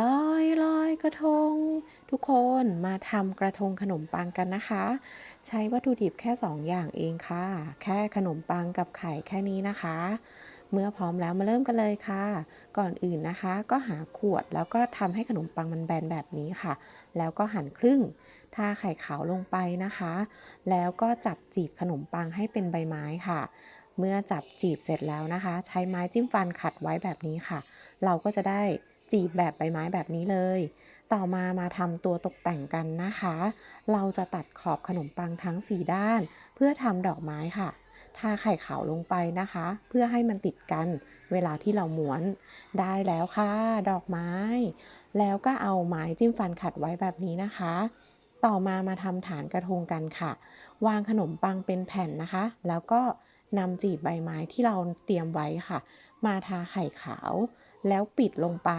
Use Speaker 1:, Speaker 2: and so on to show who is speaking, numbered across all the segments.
Speaker 1: ลอยลอยกระทง ทุกคนมาทำกระทงขนมปังกันนะคะ ใช้วัตถุดิบแค่ 2 อย่างเองค่ะ แค่ขนมปังกับไข่แค่นี้นะคะ เมื่อพร้อมแล้วมาเริ่มกันเลยค่ะ ก่อนอื่นนะคะ ก็หาขวดแล้วก็ทำให้ขนมปังมันแบนแบบนี้ค่ะ แล้วก็หั่นครึ่งทาไข่ขาวลงไปนะคะ แล้วก็จับจีบขนมปังให้เป็นใบไม้ค่ะเมื่อจับจีบเสร็จแล้วนะคะ ใช้ไม้จิ้มฟันขัดไว้แบบนี้ค่ะ เราก็จะได้ จีบแบบใบไม้แบบนี้เลย ต่อมามาทำตัวตกแต่งกันนะคะ เราจะตัดขอบขนมปังทั้ง 4 ด้าน เพื่อทำดอกไม้ค่ะทาไข่ขาวลงไปนะคะ เพื่อให้มันติดกันเวลาที่เราม้วนได้แล้วค่ะ ดอกไม้ แล้วก็เอาไม้จิ้มฟันขัดไว้แบบนี้นะคะ ต่อมามาทำฐานกระทงกันค่ะ วางขนมปังเป็นแผ่นนะคะ แล้วก็ นำจีบใบไม้ที่เราเตรียมไว้ค่ะ มาทาไข่ขาว แล้วปิดลงไป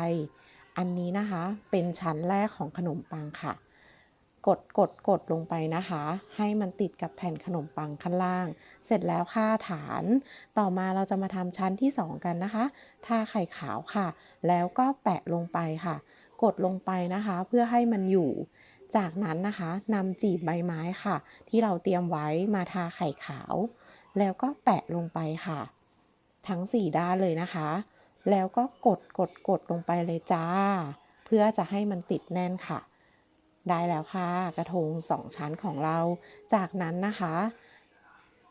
Speaker 1: อันนี้นะคะเป็นชั้นแรกของขนมปังค่ะ กดกดกดลงไปนะคะ ให้มันติดกับแผ่นขนมปังข้างล่าง เสร็จแล้วค่ะฐาน ต่อมาเราจะมาทำชั้นที่ 2 กันนะคะ ทาไข่ขาวค่ะ แล้วก็แปะลงไปค่ะ กดลงไปนะคะเพื่อให้มันอยู่จากนั้นนะคะนำจีบใบไม้ค่ะ ที่เราเตรียมไว้มาทาไข่ขาว แล้วก็แปะลงไปค่ะ ทั้ง 4 ด้านเลยนะคะ แล้วก็กดกดกดลงไปเลยจ้า เพื่อจะให้มันติดแน่นค่ะ ได้แล้วค่ะ กระทง 2 ชั้นของเรา จากนั้นนะคะ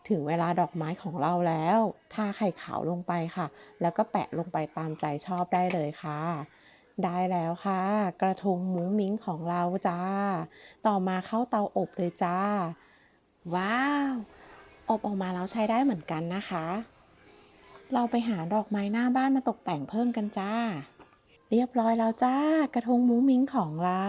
Speaker 1: ถึงเวลาดอกไม้ของเราแล้วทาไข่ขาวลงไปค่ะ แล้วก็แปะลงไปตามใจชอบได้เลยค่ะได้แล้วค่ะ กระทงมุ้งมิ้งของเราจ้า ต่อมาเข้าเตาอบเลยจ้า ว้าว อบออกมาแล้วใช้ได้เหมือนกันนะคะ เราไปหาดอกไม้หน้าบ้านมาตกแต่งเพิ่มกันจ้า เรียบร้อยแล้วจ้ากระทงมูมิ้งของเรา